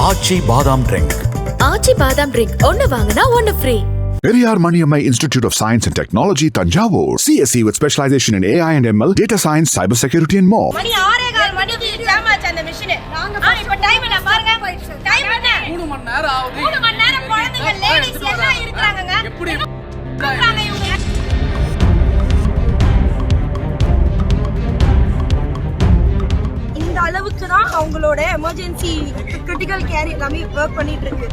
ஆச்சி பாதாம் ட்ரிங்க் ஆச்சி பாதாம் ட்ரிங்க் ஒன்னு வாங்கினா ஒன்னு free Periyar Maniammai Institute of Science and Technology, Tanjavur. CSE with specialization in AI and ML, data science, cybersecurity, and more. மணி ஆறே கால் மணிக்கு ஜாம் ஆச்சு அந்த மிஷின் ஆ இப்ப டைம் என்ன பாருங்க டைம் என்ன மூணு மணி நேரம் ஆகுது மூணு மணி நேரம் குழந்தைங்க லேடிஸ் எமர்ஜென்சி கிரிட்டிக்கல் கேர் எல்லாமே ஒர்க் பண்ணிட்டு இருக்கு.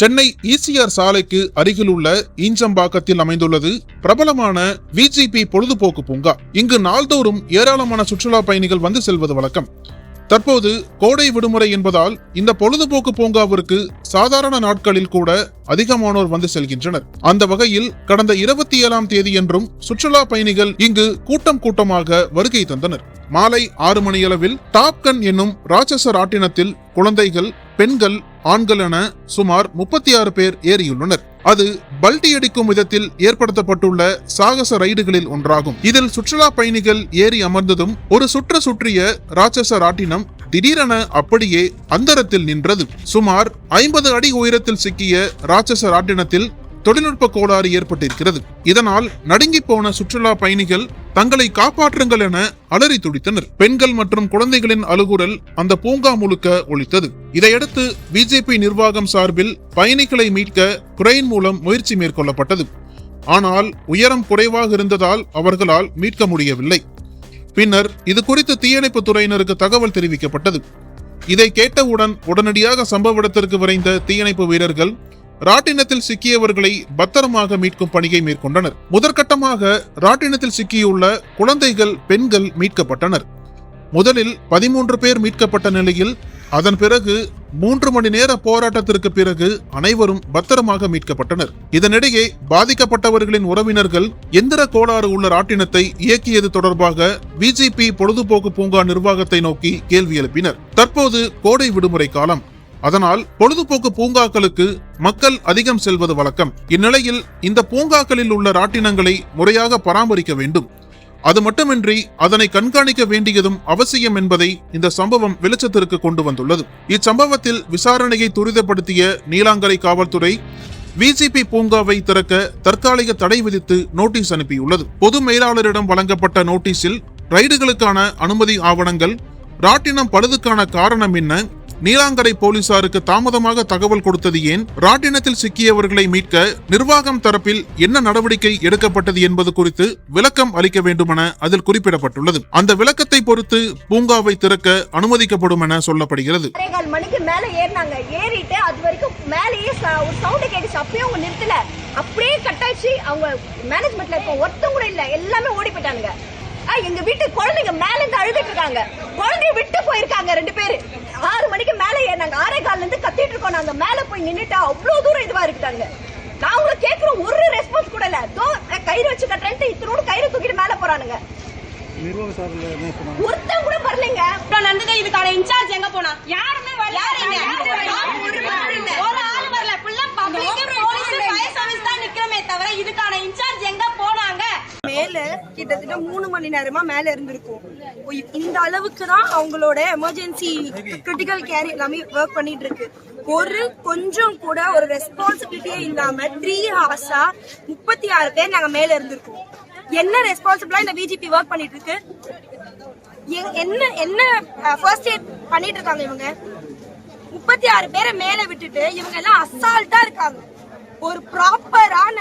சென்னை ஈசிஆர் சாலைக்கு அருகிலுள்ள ஈஞ்சம்பாக்கத்தில் அமைந்துள்ளது பிரபலமான விஜிபி பொழுதுபோக்கு பூங்கா. இங்கு நாள்தோறும் ஏராளமான சுற்றுலா பயணிகள் வந்து செல்வது வழக்கம். தற்போது கோடை விடுமுறை என்பதால் இந்த பொழுதுபோக்கு பூங்காவிற்கு சாதாரண நாட்களில் கூட அதிகமானோர் வந்து செல்கின்றனர். அந்த வகையில் கடந்த இருபத்தி ஏழாம் தேதியன்றும் சுற்றுலா பயணிகள் இங்கு கூட்டம் கூட்டமாக வருகை தந்தனர். மாலை ஆறு மணியளவில் டாப்கன் என்னும் ராட்சசர் ஆட்டினத்தில் குழந்தைகள் பெண்கள் ஆண்கள் என சுமார் முப்பத்தி ஆறு பேர் ஏறியுள்ளனர். அது பல்டி அடிக்கும் விதத்தில் ஏற்படுத்தப்பட்டுள்ள சாகச ரைடுகளில் ஒன்றாகும். இதில் சுற்றுலா பயணிகள் ஏறி அமர்ந்ததும் ஒரு சுற்று சுற்றிய ராட்சச ராட்டினம் திடீரென அப்படியே அந்தரத்தில் நின்றது. சுமார் ஐம்பது அடி உயரத்தில் சிக்கிய ராட்சச ராட்டினத்தில் தொழில்நுட்ப கோளாறு ஏற்பட்டிருக்கிறது. இதனால் நடுங்கி போன சுற்றுலா பயணிகள் தங்களை காப்பாற்றுங்கள் என அலறி துடித்தனர். பெண்கள் மற்றும் குழந்தைகளின் அழுகுரல் அந்த பூங்கா முழுக்க ஒழித்தது இதையடுத்து பிஜேபி நிர்வாகம் சார்பில் பயணிகளை மீட்க குறையின் மூலம் முயற்சி மேற்கொள்ளப்பட்டது. ஆனால் உயரம் குறைவாக இருந்ததால் அவர்களால் மீட்க முடியவில்லை. பின்னர் இது குறித்து தீயணைப்பு துறையினருக்கு தகவல் தெரிவிக்கப்பட்டது. இதை கேட்டவுடன் உடனடியாக சம்பவ இடத்திற்கு விரைந்த தீயணைப்பு வீரர்கள் ராட்டினத்தில் சிக்கியவர்களை பத்திரமாக மீட்கும் பணியை மேற்கொண்டனர். முதற்கட்டமாக ராட்டினத்தில் சிக்கியுள்ள குழந்தைகள் பெண்கள் மீட்கப்பட்டனர். முதலில் பதிமூன்று பேர் மீட்கப்பட்ட நிலையில் அதன் பிறகு மூன்று மணி நேர போராட்டத்திற்கு பிறகு அனைவரும் பத்திரமாக மீட்கப்பட்டனர். இதனிடையே பாதிக்கப்பட்டவர்களின் உறவினர்கள் எந்திர கோளாறு உள்ள ராட்டினத்தை இயக்கியது தொடர்பாக பிஜேபி பொழுதுபோக்கு பூங்கா நிர்வாகத்தை நோக்கி கேள்வி எழுப்பினர். தற்போது கோடை விடுமுறை காலம். அதனால் பொழுதுபோக்கு பூங்காக்களுக்கு மக்கள் அதிகம் செல்வது வழக்கம். இந்நிலையில் இந்த பூங்காக்களில் உள்ள ராட்டினங்களை முறையாக பராமரிக்க வேண்டும். அது மட்டுமின்றி அதனை கண்காணிக்க வேண்டியதும் அவசியம் என்பதை இந்த சம்பவம் வெளிச்சத்திற்கு கொண்டு வந்துள்ளது. இச்சம்பவத்தில் விசாரணையை துரிதப்படுத்திய நீலாங்கரை காவல்துறை விஜிபி பூங்காவை திறக்க தற்காலிக தடை விதித்து நோட்டீஸ் அனுப்பியுள்ளது. பொது மேலாளரிடம் வழங்கப்பட்ட நோட்டீஸில் ரைடுகளுக்கான அனுமதி ஆவணங்கள் ராட்டினம் பழுதுக்கான காரணம் என்ன நீலாங்கடை போலீசாருக்கு தாமதமாக தகவல் கொடுத்தது ஏன்? ராட்டினத்தில் சிக்கியவர்களை மீட்க நிர்வாகம் தரப்பில் என்ன நடவடிக்கை எடுக்கப்பட்டது என்பது குறித்து விளக்கம் அளிக்க வேண்டுமென அதில் குறிப்பிடப்பட்டுள்ளது. அந்த விளக்கத்தை பொறுத்து பூங்காவை திறக்க அனுமதிக்கப்படும் என சொல்லப்படுகிறது. மணிக்கு மேல ஏறினாங்க. ஏறிட்டு அது வரைக்கும் மேலேயே ஒரு சவுண்ட் கேட்டுச்சு. அப்பயே அவங்க நிறுத்தல. அப்படியே கட்டாச்சு அவங்க மேனேஜ்மெண்ட்ல இருக்க ஒருத்தவங்க கூட இல்ல. எல்லாமே ஓடி போயிட்டானுங்க. ஆ, எங்க வீட்டு குழந்தைங்க மேல இருந்து அழுதுட்டு இருக்காங்க. குழந்தைய விட்டு போயிருக்காங்க ரெண்டு பேரு. ஆறு மணிக்கு மேல ஏறினாங்க ஆறே கால்ல இருந்து கத்திட்டு இருக்கோம். நாங்க மேல போய் நின்னுட்டா அவ்வளவு தூரம் இதுவா இருக்காங்க நான் உங்களை கேக்குறோம் ஒரு ரெஸ்பான்ஸ் கூட இல்ல. தோ கயிறு வச்சு கட்டுறேன்ட்டு இத்தனோடு கயிறு தூக்கிட்டு மேல போறானுங்க. ஒருத்தன் கூட வரலைங்க. நடந்தது இதுக்கான இன்சார்ஜ் எங்க போனா? யாருமே வரல. ஒரு ஆள் வரல. ஃபுல்லா பப்ளிக் போலீஸ் ஃபயர் சர்வீஸ் தான் நிக்கிறமே தவிர இதுக்கான இன்சார்ஜ் எங்க போனாங்க மேல கிட்டத்தட்ட மூணு மணி நேரமா மேல இருந்திருக்கும். இந்த அளவுக்கு தான் அவங்களோட எமர்ஜென்சி கிரிட்டிக்கல் கேர் எல்லாமே ஒர்க் பண்ணிட்டு இருக்கு ஒரு கொஞ்சம் கூட ஒரு ரெஸ்பான்சிபிலிட்டியே இல்லாம த்ரீ ஹார்ஸா முப்பத்தி ஆறு பேர் நாங்க மேல இருந்திருக்கோம். என்ன ரெஸ்பான்சிபிளா இந்த பிஜிபி ஒர்க் பண்ணிட்டு இருக்கு என்ன என்ன ஃபர்ஸ்ட் எய்ட் பண்ணிட்டு இருக்காங்க இவங்க? முப்பத்தி ஆறு பேரை மேல விட்டுட்டு இவங்க எல்லாம் அசால்ட்டா இருக்காங்க. ஒரு ப்ராப்பரான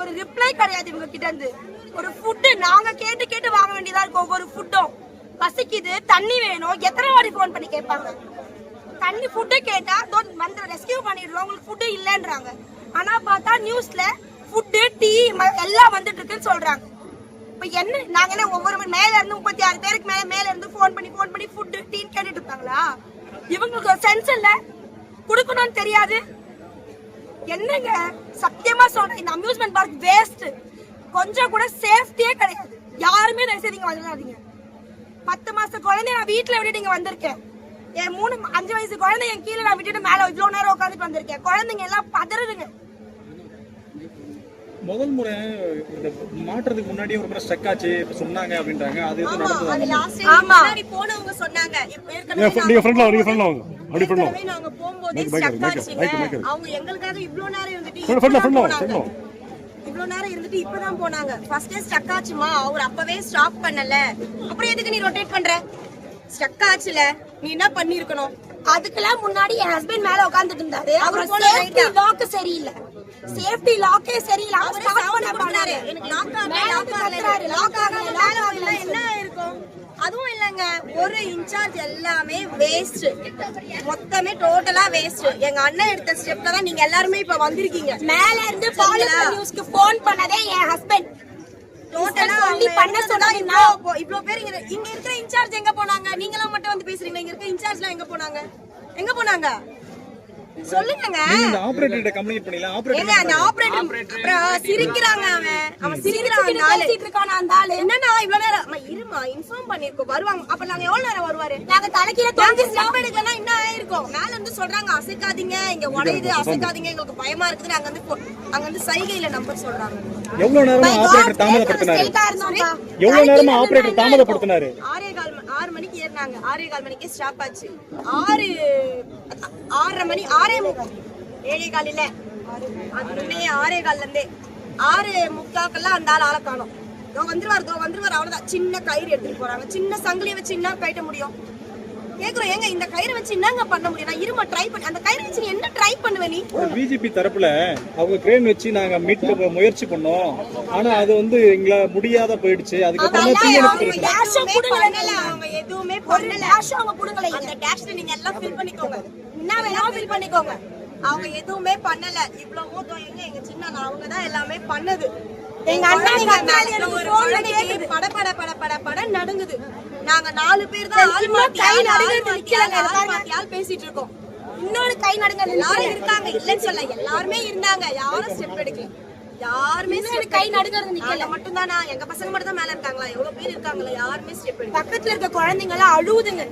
ஒரு ரிப்ளை கிடையாது இவங்க கிட்ட இருந்து. ஒரு ஃபுட்டு நாங்க கேட்டு கேட்டு வாங்க வேண்டியதா இருக்கும் ஒவ்வொரு ஃபுட்டும் பசிக்குது தண்ணி வேணும். எத்தனை வாடி ஃபோன் பண்ணி கேட்பாங்க? தண்ணி ஃபுட்டு கேட்டா தோ வந்து ரெஸ்கியூ பண்ணிடுறோம். உங்களுக்கு ஃபுட்டு இல்லைன்றாங்க. ஆனா பார்த்தா நியூஸ்ல ஃபுட்டு டீ எல்லாம் வந்துட்டு இருக்குன்னு சொல்றாங்க. இப்போ என்ன நாங்க என்ன ஒவ்வொரு மணி மேல இருந்து முப்பத்தி ஆறு பேருக்கு மேல மேல இருந்து ஃபோன் பண்ணி ஃபோன் பண்ணி ஃபுட்டு டீன்னு கேட்டுட்டு இருப்பாங்களா? இவங்களுக்கு ஒரு சென்ஸ் இல்ல. கொடுக்கணும்னு தெரியாது. என்னங்க? சத்தியமா சொல்றேன் இந்த அம்யூஸ்மெண்ட் பார்க் வேஸ்ட் கொஞ்சம் கூட சேஃப்டியே கிடையாது. யாருமே தயவு செய்து இங்க வந்துடாதீங்க. பத்து மாச குழந்தைய நான் வீட்டுல விட்டுட்டு இங்க வந்திருக்கேன். என் மூணு அஞ்சு வயசு குழந்தை என் கீழே நான் விட்டுட்டு மேல இவ்வளவு நேரம் உட்காந்துட்டு வந்திருக்கேன். குழந்தைங்க எல்லாம் பதறுதுங்க. முதல் முறை இந்த மாற்றுறதுக்கு முன்னாடி ஒரு முறை ஸ்டக் ஆச்சு. இப்ப சொன்னாங்க அப்படின்றாங்க. அது எதுவும் ஆமா. அது நடந்ததா ஆமா. போனவங்க சொன்னாங்க. நீங்க ஃப்ரெண்ட்ல வாங்க. ஃப்ரெண்ட்ல வாங்க. அப்படி ஃப்ரெண்ட்ல ஏற்கனவே நாங்க போகும்போதே ஆச்சுங்க. அவங்க எங்களுக்காக இவ்ளோ நேரம் இருந்துட்டு ஃப்ரெண்ட் ஃப்ரெண்ட்ல ஃப்ரெண்ட்ல போனாங்க. இவ்ளோ நேரம் இருந்துட்டு இப்பதான் போனாங்க. First stuck ஆச்சுமா? அவர் அப்பவே ஸ்டாப் பண்ணல. அப்புறம் எதுக்கு நீ ரொட்டேட் பண்ற? ஸ்டக் ஆச்சுல. நீ என்ன பண்ணிருக்கணும் அதுக்கெல்லாம் முன்னாடி என் ஹஸ்பண்ட் மேல உட்காந்துட்டு இருந்தாரு. அவரு சேஃப்டி? லாக் சரியில்லை. சேஃப்டி லாக்கே சரியில்லை அவர் அவரே ஸ்டாப் sound பண்ண போட்டாரு. பண்ணாரு எனக்கு lock ஆகல, மேல lock வந்து ஆகல. கத்துறாரு, lock ஆகல, மேல lock ஆகல, ஆகல. என்ன இருக்கும் அதுவும் இல்லங்க ஒரு இன்சார்ஜ் எல்லாமே வேஸ்ட் மொத்தமே டோட்டலா வேஸ்ட் எங்க அண்ணன் எடுத்த ஸ்டெப்ல தான் நீங்க எல்லாருமே இப்ப வந்திருக்கீங்க. மேல இருந்து நியூஸ்க்கு போன் பண்ணதே என் ஹஸ்பண்ட் டோட்டலா சொல்லி பண்ண. போ- இவ்ளோ பேர் இங்க இங்க இருக்கிற இன்சார்ஜ் எங்க போனாங்க? நீங்களாம் மட்டும் வந்து பேசுறீங்க இங்க இருக்கிற இன்சார்ஜ்லாம் எங்க போனாங்க? எங்க போனாங்க? சொல்லுங்கங்க. நீங்க இந்த ஆபரேட்டர் கம்யூனிகேட் பண்ணல ஏங்க அந்த ஆபரேட்டர் ஆபரேட்டர் சிரிக்கிறாங்க அவன். அவன் சிரிக்கிறான். பேசிட்டு இருக்கானா அந்த ஆளு. என்னன்னா இவ்வளவு நேரம்? இருமா இன்ஃபார்ம் பண்ணிருக்கோம். வருவாங்க. அப்ப நாங்க எவ்வளவு நேரம் வருவாரு? நாங்க தலைக்கீழ தொங்கிட்டு ஸ்டெப் என்ன ஆயிருக்கும். மேல இருந்து சொல்றாங்க அசைக்காதீங்க. இங்க உடையுது அசைக்காதீங்க. எங்களுக்கு பயமா இருக்குது நாங்க வந்து அங்க வந்து சைகையில நம்பர் சொல்றாங்க. எவ்வளவு நேரமா My God, ஆபரேட்டர் தாமதப்படுத்தினாரு. எவ்வளவு நேரமா ஆபரேட்டர் ஆறே கால் ஆறு மணிக்கு ஏறினாங்க. ஆறே கால் மணிக்கு ஸ்டாப் ஆச்சு. ஆறு ஆறரை மணி ஆறே முக்கால் ஏழே கால் இல்லை. அதுமே ஆறே கால்ல இருந்தே. ஆறு முக்காக்கெல்லாம் அந்த ஆள் ஆளை காணோம். தோ வந்துருவார் தோ வந்துருவார் அவ்வளவுதான். சின்ன கயிறு எடுத்துட்டு போறாங்க. சின்ன சங்கிலியை வச்சு என்ன கட்ட முடியும்? கேக்குறோம். ஏங்க இந்த கயிறை வச்சு என்னங்க பண்ண முடியும்? நான் இருமா ட்ரை பண்ணி அந்த கயிறை வச்சு நீ என்ன ட்ரை பண்ணுவ நீ? பிஜேபி தரப்புல அவங்க கிரேன் வச்சு நாங்க மீட்க முயற்சி பண்ணோம். ஆனா அது வந்து எங்களை முடியாத போயிடுச்சு. அதுக்கப்புறமா தீயணைப்பு கொடுங்கல பண்ணல அவங்க எதுவுமே பண்ணல. dash அவங்க கொடுங்கல அந்த டேஷ்ல நீங்க எல்லாம் ஃபில் பண்ணிக்கோங்க. என்ன வேணாலும் ஃபில் பண்ணிக்கோங்க. அவங்க எதுவுமே பண்ணல. இவ்வளவோ எங்க சின்ன அவங்க தான் எல்லாமே பண்ணது. எங்க அண்ணா குழந்தைங்க கத்தாழி மேல எனக்கு கேக்குது. பட பட பட பட பட நடுங்குது. நாங்க நாலு பேர் தான் ஆள் மாத்தி கை நடுங்குறது மாத்தி நிக்கல, ஆள். மாத்தி ஆள் பேசிட்டு இருக்கோம். இன்னொரு கை நடுங்க எல்லாரும் இருக்காங்க. இல்லன்னு சொல்ல எல்லாருமே இருந்தாங்க. யாரும் ஸ்டெப் எடுக்கல. யாருமே கை. நடுங்கிறது நிக்கல. நாங்க மட்டும்தானா? எங்க பசங்க மட்டும் தான் மேல இருக்காங்களா? எவ்வளவு பேர் இருக்காங்களா? யாருமே ஸ்டெப் எடுக்கல. பக்கத்துல இருக்க குழந்தைங்க எல்லாம் அழுவுதுங்க.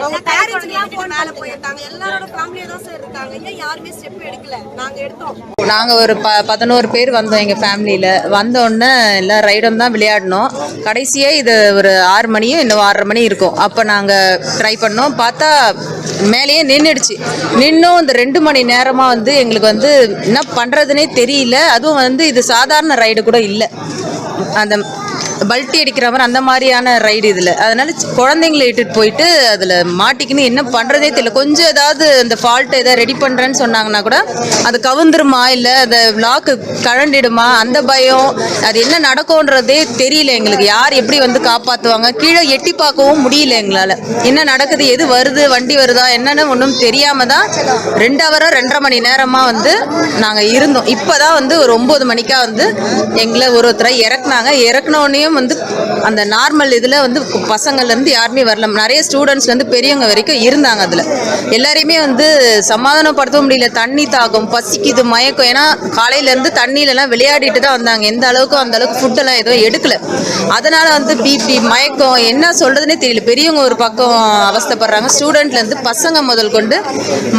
அவங்க பேரண்ட்ஸ் பேரண்ட்ஸ் எல்லாம் எல்லாம் போன் மேல போயிருக்காங்க. எல்லாரோட ஃபேமிலியா தான் சார் இருக்காங்க. ஏன் யாருமே ஸ்டெப் எடுக்கல. நாங்க எடுத்தோம். நாங்கள் ஒரு ப பதினோரு பேர் வந்தோம் எங்கள் ஃபேமிலியில் வந்தோடனே எல்லாம் ரைடம் தான் விளையாடினோம். கடைசியாக இது ஒரு ஆறு மணியும் இன்னும் ஆறரை மணி இருக்கும். அப்போ நாங்கள் ட்ரை பண்ணோம். பார்த்தா மேலேயே நின்றுடுச்சு நின்னும். இந்த ரெண்டு மணி நேரமாக வந்து எங்களுக்கு வந்து என்ன பண்ணுறதுனே தெரியல. அதுவும் வந்து இது சாதாரண ரைடு கூட இல்லை. அந்த பல்ட்டி அடிக்கிற மாதிரி அந்த மாதிரியான ரைடு இதில். அதனால் குழந்தைங்களை இட்டுட்டு போயிட்டு அதில் மாட்டிக்கின்னு என்ன பண்ணுறதே தெரியல. கொஞ்சம் ஏதாவது அந்த ஃபால்ட்டை எதாவது ரெடி பண்ணுறேன்னு சொன்னாங்கன்னா கூட அது கவுந்துருமா இல்லை அந்த லாக்கு கழண்டிடுமா? அந்த பயம். அது என்ன நடக்கும்ன்றதே தெரியல எங்களுக்கு. யார் எப்படி வந்து காப்பாற்றுவாங்க கீழே எட்டி பார்க்கவும் முடியல எங்களால். என்ன நடக்குது? எது வருது? வண்டி வருதா? என்னன்னு ஒன்றும் தெரியாமல் தான் ரெண்டு ஹவரோ ரெண்டரை மணி நேரமாக வந்து நாங்கள் இருந்தோம். இப்போ தான் வந்து ஒரு ஒம்பது மணிக்கா வந்து எங்களை ஒரு ஒருத்தரை இறக்குனாங்க. இறக்குனோடனையும் வந்து அந்த நார்மல் இதில் வந்து பசங்கள்லேருந்து யாருமே வரல. நிறைய ஸ்டூடெண்ட்ஸ்லேருந்து பெரியவங்க வரைக்கும் இருந்தாங்க அதில். எல்லாரையுமே வந்து சமாதானப்படுத்த முடியல. தண்ணி தாகம் பசிக்குது மயக்கம். ஏன்னா காலையிலேருந்து தண்ணியிலலாம் விளையாடிட்டு தான் வந்தாங்க. எந்த அளவுக்கு அந்த அளவுக்கு ஃபுட்டெல்லாம் எதுவும் எடுக்கல. அதனால் வந்து பிபி மயக்கம் என்ன சொல்கிறதுனே தெரியல. பெரியவங்க ஒரு பக்கம் அவஸ்தைப்படுறாங்க. ஸ்டூடெண்ட்லேருந்து பசங்க முதல் கொண்டு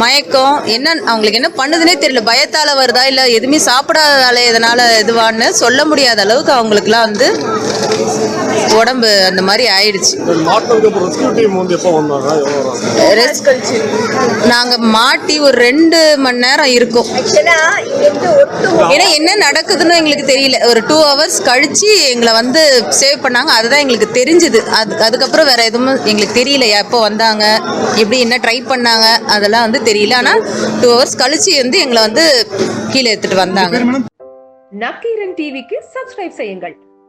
மயக்கம் என்ன அவங்களுக்கு என்ன பண்ணுதுன்னே தெரியல. பயத்தால் வருதா இல்லை எதுவுமே சாப்பிடாதால இதனால் இதுவான்னு சொல்ல முடியாத அளவுக்கு அவங்களுக்குலாம் வந்து உடம்பு அந்த மாதிரி ஆயிடுச்சு. மாட்டினதுக்கு அப்புறம் ரெஸ்கியூ டீம் வந்து எப்போ வந்தாங்க? எவ்வளோ வராங்க ரெஸ்ட் நாங்க மாட்டி ஒரு ரெண்டு மணி நேரம் இருக்கும். ஏன்னா என்ன நடக்குதுன்னு எங்களுக்கு தெரியல. ஒரு டூ ஹவர்ஸ் கழிச்சு எங்களை வந்து சேவ் பண்ணாங்க. அதுதான் எங்களுக்கு தெரிஞ்சுது. அது அதுக்கப்புறம் வேற எதுவும் எங்களுக்கு தெரியல எப்போ வந்தாங்க? எப்படி என்ன ட்ரை பண்ணாங்க? அதெல்லாம் வந்து தெரியல. ஆனால் டூ ஹவர்ஸ் கழிச்சு வந்து எங்களை வந்து கீழே எடுத்துட்டு வந்தாங்க. நக்கீரன் டிவிக்கு சப்ஸ்கிரைப் செய்யுங்கள்.